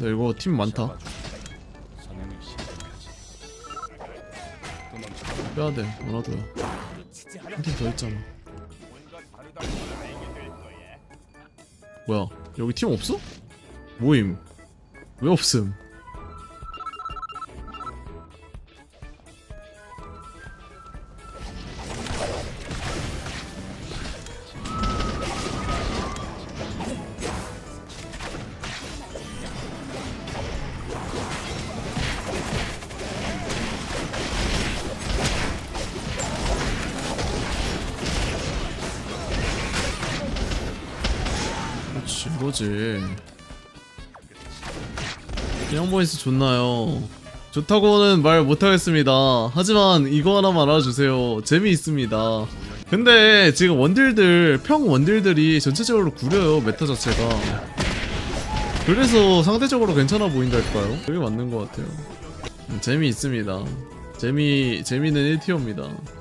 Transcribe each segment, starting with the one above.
근데 이거 팀 많다. 도망쳐. 빼야 돼 원하도야 한팀더 있잖아 뭐야 여기 팀 없어? 모임 왜 없음 그렇지. 이거지 양보이스 좋나요? 좋다고는 말 못하겠습니다. 하지만 이거 하나만 알아주세요. 재미있습니다. 근데 지금 원딜들 평 원딜들이 전체적으로 구려요 메타 자체가. 그래서 상대적으로 괜찮아 보인달까요? 그게 맞는 것 같아요. 음, 재미있습니다. 재미 재미는 1티어입니다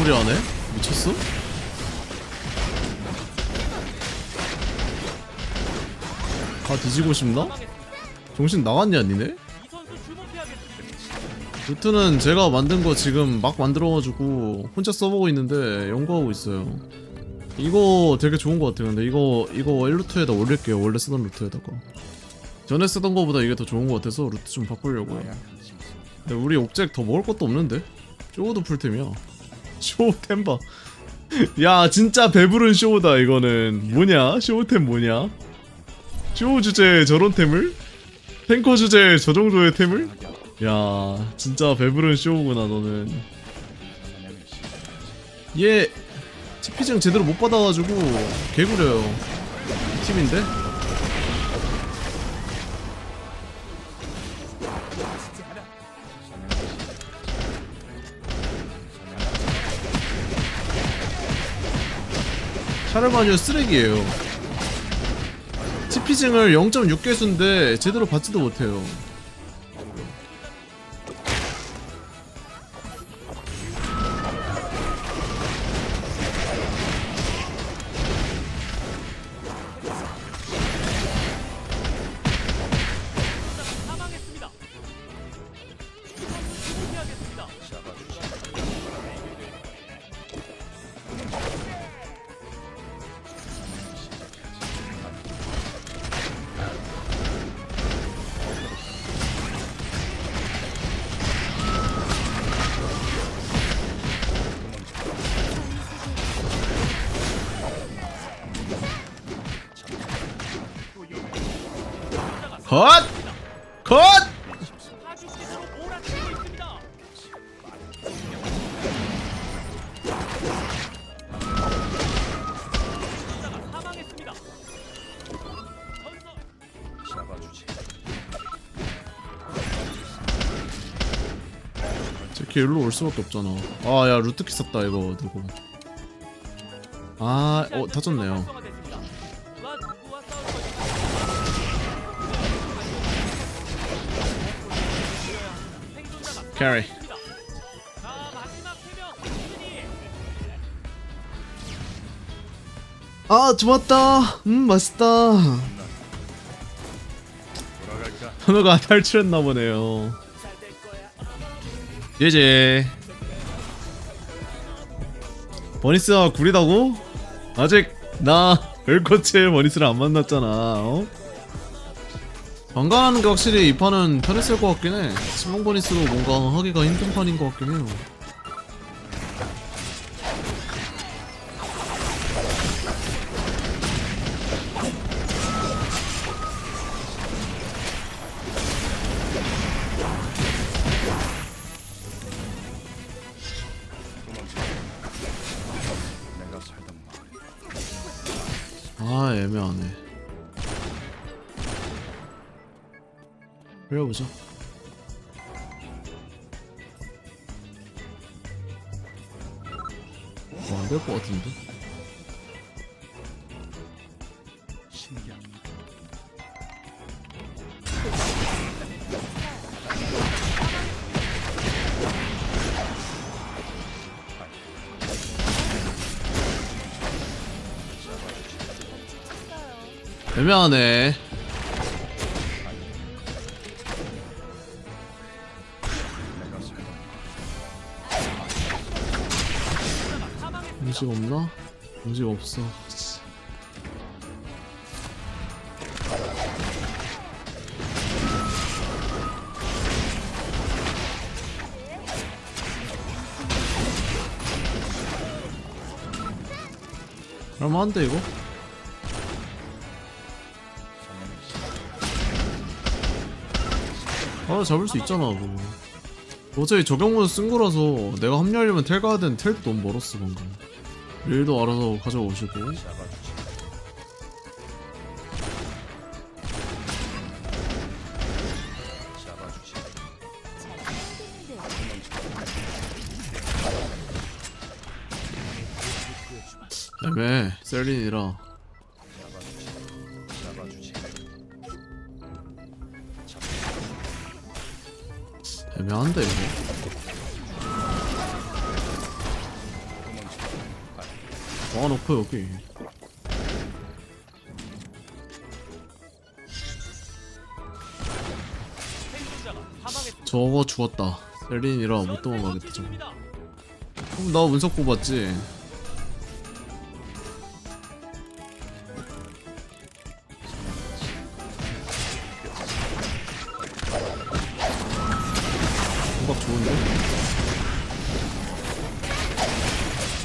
괴물이 하네? 미쳤어? 다 뒤지고 싶나? 정신 나갔냐 니네? 루트는 제가 만든 거 지금 막 만들어가지고 혼자 써보고 있는데 연구하고 있어요 이거 되게 좋은 것 같아요 근데 이거 이거 1루트에다 올릴게요 원래 쓰던 루트에다가 전에 쓰던 거보다 이게 더 좋은 것 같아서 루트 좀 바꾸려고요. 근데 우리 옵젝 더 먹을 것도 없는데? 쇼우도 풀템이야 쇼우 템바 야 진짜 배부른 쇼우다 이거는 뭐냐? 쇼우템 뭐냐? 쇼우 주제에 저런 템을? 탱커 주제에 저 정도의 템을? 야 진짜 배부른 쇼우구나 너는. 얘 치피증 제대로 못 받아가지고 개구려요 이 팀인데? 샤르마뉴 쓰레기예요. 치피증을 0.6개수인데 제대로 받지도 못해요 아주지. 제키 일로 올 수밖에 없잖아. 아, 야, 루트키 썼다, 이거, 누구. 아, 어, 다쳤네요. 캐리. 아, 좋았다. 음, 맛있다. 현우가 탈출했나 보네요. 예제. 버니스가 구리다고? 아직 나 벨코치의 버니스를 안 만났잖아. 어? 방관하는 게 확실히 이 판은 편했을 것 같긴 해. 신봉 버니스로 뭔가 하기가 힘든 판인 것 같긴 해요. 아 애매하네 밀어보죠? 어, 안될 것 같은데? 애매하네. 음식 없나? 음식 없어 얼마한데 이거? 아 잡을 수 있잖아 그거 어차피 저격문 쓴 거라서 내가 합류하려면 텔 가야 되는 텔도 너무 멀었어 방금 일도 알아서 가져오시고 잡아주지. 잡아주지. 애매 셀린이라. 애매한데 이거 와놓고 여기 생존자가 사망했습니다. 저거 죽었다 셀린이라 못 도망가겠다 지습니다. 그럼 나 운석 뽑았지 호박 좋은데?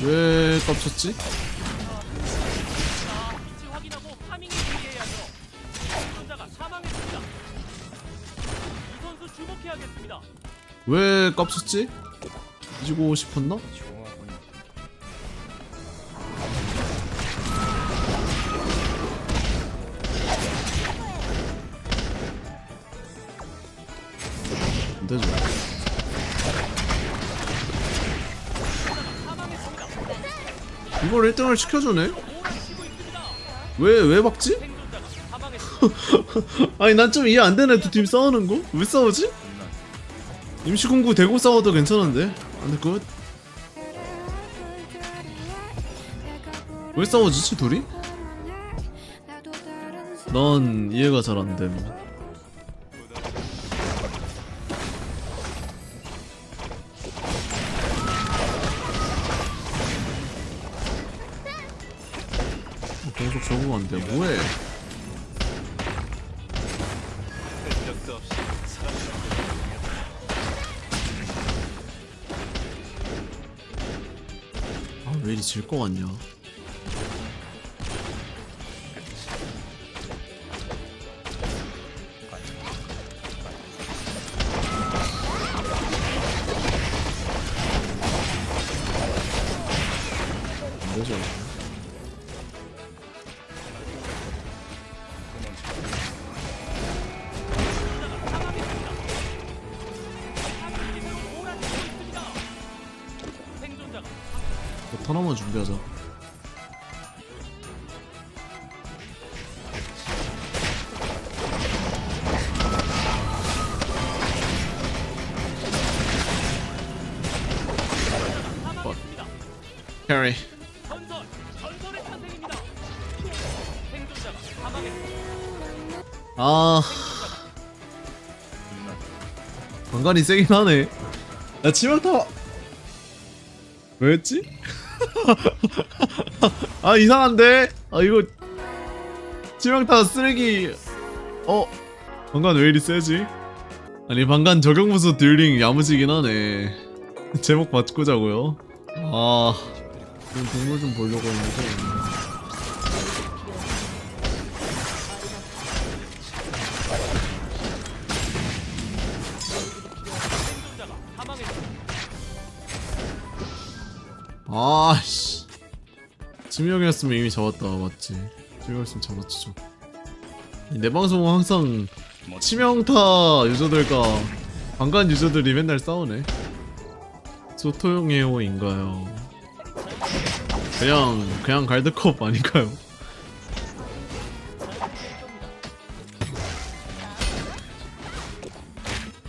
왜 깝쳤지? 주목해야겠습니다. 왜 깝쳤지? 뒤지고 싶었나? 안 되죠. 이걸 1등을 시켜주네? 왜, 왜 박지? 아니 난 좀 이해 안 되네 두 팀 싸우는 거? 왜 싸우지? 임시공구 대고 싸워도 괜찮은데? 안돼 굿. 왜 싸워지지 둘이? 넌 이해가 잘 안 됨. 어, 계속 적응한대 뭐해? 이리 질것 같냐? 안 되죠. 하나만 준비하자. 사망했습니다. 캐리. 아, 방간이 세긴 하네. 야 치명타. 왜였지? 아 이상한데? 아 이거 치명타 쓰레기. 어? 방간 왜 이리 세지? 아니 방간 적용무수 듀링 야무지긴 하네. 제목 바꾸자고요. 아, 지금 동물 좀 보려고 했는데. 아씨. 지명이었으면 이미 잡았다 맞지? 지명이었으면 잡았지 좀. 내 방송은 항상 치명타 유저들과 방간 유저들이 맨날 싸우네. 소토용해요인가요? 그냥 그냥 갈드컵 아닌가요?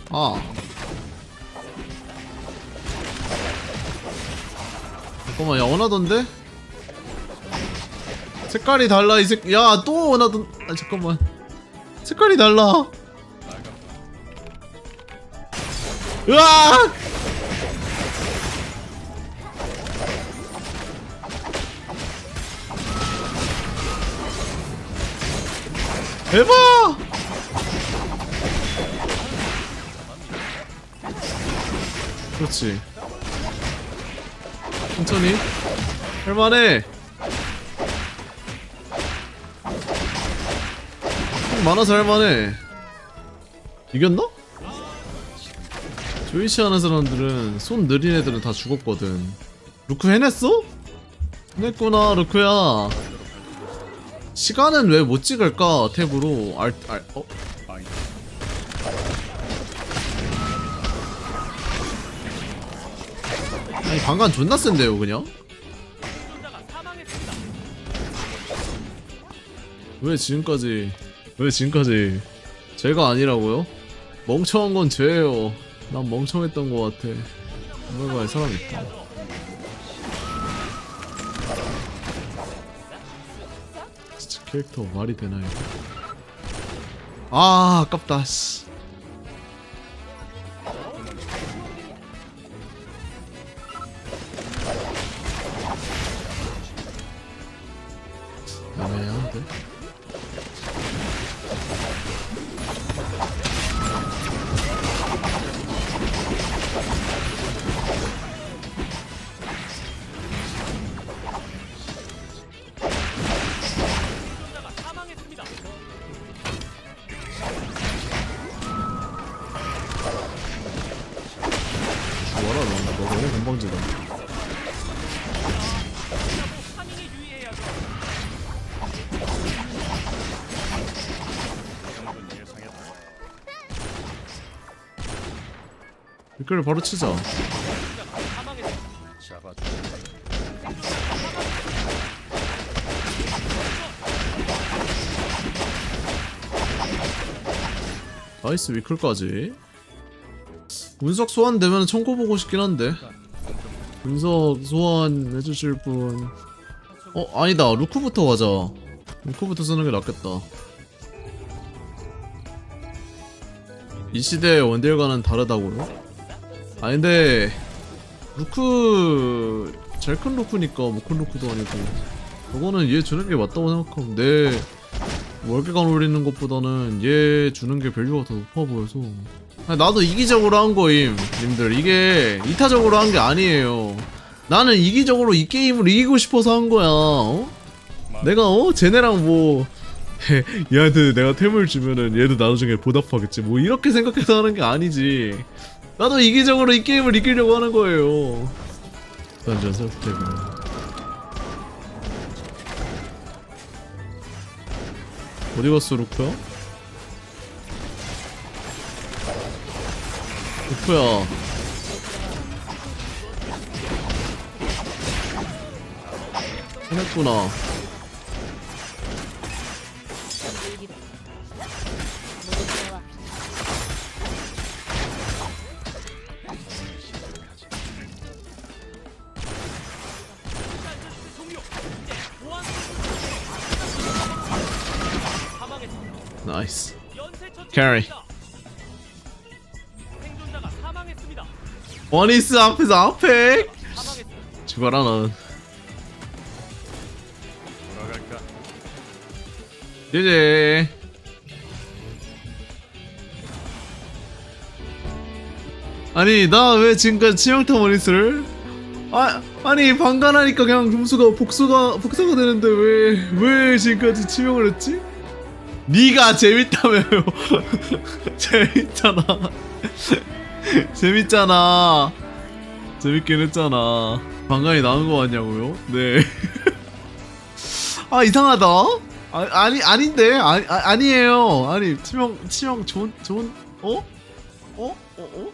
아 잠깐만 야 원하던데? 색깔이 달라 이 색. 야또 나도. 아 잠깐만. 색깔이 달라. 으악! 대박! 그렇지. 천천히. 할만해. 좀 많아서 할만해. 이겼나? 조이시 하는 사람들은 손 느린 애들은 다 죽었거든. 루크 해냈어? 해냈구나, 루크야. 시간은 왜 못 찍을까? 탭으로 알, 알, 어? 아니 방간 존나 센데요 그냥? 왜 지금까지 왜 지금까지 죄가 아니라고요? 멍청한 건 죄예요. 난 멍청했던 것 같아. 오메가에 사람 있다. 진짜 캐릭터 말이 되나 이거 아 아깝다 씨 생존자가 사망했습니다. 뭐라 너, 너 너무 건방지다 댓글을 바로 치자. 나이스 위클까지 분석 소환되면 청구 보고 싶긴 한데 분석 소환 해주실 분 어? 아니다 루크부터 가자 루크부터 쓰는 게 낫겠다 이 시대의 원딜과는 다르다고요? 아 근데 루크 잘 큰 루크니까 못큰 루크도 아니고. 그거는 얘 주는 게 맞다고 생각하면 내 월계관 올리는 것보다는 얘 주는 게 밸류가 더 높아 보여서. 아니, 나도 이기적으로 한 거임 님들. 이게 이타적으로 한 게 아니에요. 나는 이기적으로 이 게임을 이기고 싶어서 한 거야 어? 내가 어? 쟤네랑 뭐 얘한테 내가 템을 주면은 얘도 나중에 보답하겠지. 뭐 이렇게 생각해서 하는 게 아니지 나도 이기적으로 이 게임을 이기려고 하는 거예요. 던전 셀프템을 어디 갔어 루크야? 루크야. 해냈구나 처치. Carry. 원이스 앞에서 앞에. 죽어라 넌? 이제 아니 나 왜 지금까지 치명타 원이스를 아 아니 방관하니까 그냥 점수가 복수가 복사가 되는데 왜 왜 지금까지 치명을 했지? 네가 재밌다며요 재밌잖아 재밌잖아 재밌긴 했잖아 방관이 나온 거 같냐고요? 네 아 이상하다. 아, 아니 아닌데 아니 아, 아니에요. 아니 치명 치명 좋은 좋은 어? 어? 어? 어?